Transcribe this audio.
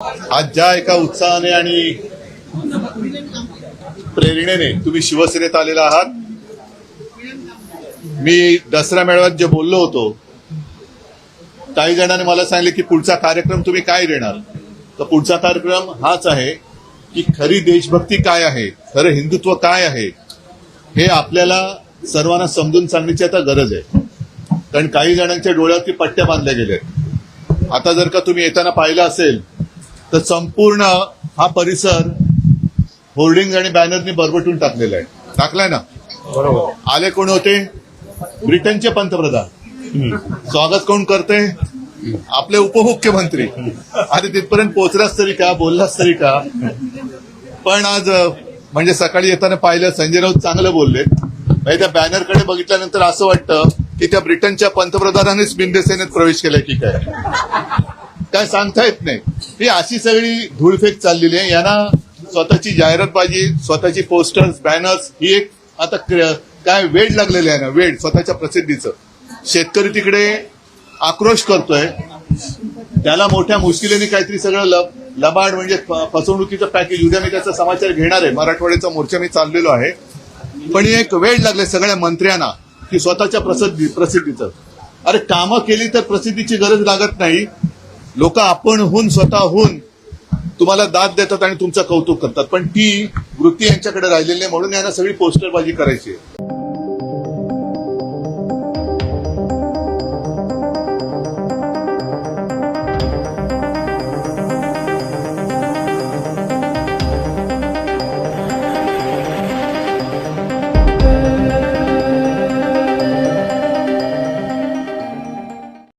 आज ज्या एका उत्साहाने आणि प्रेरणेने तुम्ही शिवसेनेत आलेला आहात मी दसरा मेळाव्यात जे बोललो होतो काही जणांनी मला सांगितले की पुढचा कार्यक्रम तुम्ही काय देणार तर पुढचा कार्यक्रम हाच आहे की खरी देशभक्ती काय आहे खरं हिंदुत्व काय आहे हे आपल्याला सर्वांना समजून सांगण्याची आता गरज आहे. कारण काही जणांच्या डोळ्यावरती पट्ट्या बांधल्या गेल्या आता जर का तुम्ही येताना पाहिलं असेल तर संपूर्ण हा परिसर होर्डिंग आणि बॅनरनी बरबटून टाकलेला आहे. टाकलाय ना? बरोबर. आले कोण होते? ब्रिटनचे पंतप्रधान. स्वागत कोण करते? आपले उपमुख्यमंत्री. आणि तिथपर्यंत पोहोचलाच तरी का? बोललाच तरी का? पण आज म्हणजे सकाळी येताना पाहिलं संजय राऊत चांगलं बोलले. म्हणजे त्या बॅनरकडे बघितल्यानंतर असं वाटतं की त्या ब्रिटनच्या पंतप्रधानानेच बिंदेसेनेत प्रवेश केलाय की काय? काय सांगता येत नाही. ही अशी सगळी धूळफेक चाललेली आहे. यांना स्वतःची जाहिरातबाजी स्वतःची पोस्टर्स बॅनर्स ही एक आता काय वेळ लागलेली आहे ना वेळ स्वतःच्या प्रसिद्धीचं. शेतकरी तिकडे आक्रोश करतोय. त्याला मोठ्या मुश्किलीने काहीतरी सगळं लब- लबाड म्हणजे फसवणुकीचं पॅकेज उद्या मी त्याचा समाचार घेणार आहे. मराठवाड्याचा मोर्चा मी चाललेलो आहे. पण एक वेळ लागले सगळ्या मंत्र्यांना की स्वतःच्या प्रसिद्धी प्रसिद्धीचं. अरे कामं केली तर प्रसिद्धीची गरज लागत नाही. लोक आपणहून स्वतःहून तुम्हाला दाद देतात आणि तुमचं कौतुक करतात पण ती वृत्ती यांच्याकडे राहिलेली नाही म्हणून यांना सगळी पोस्टरबाजी करायची आहे.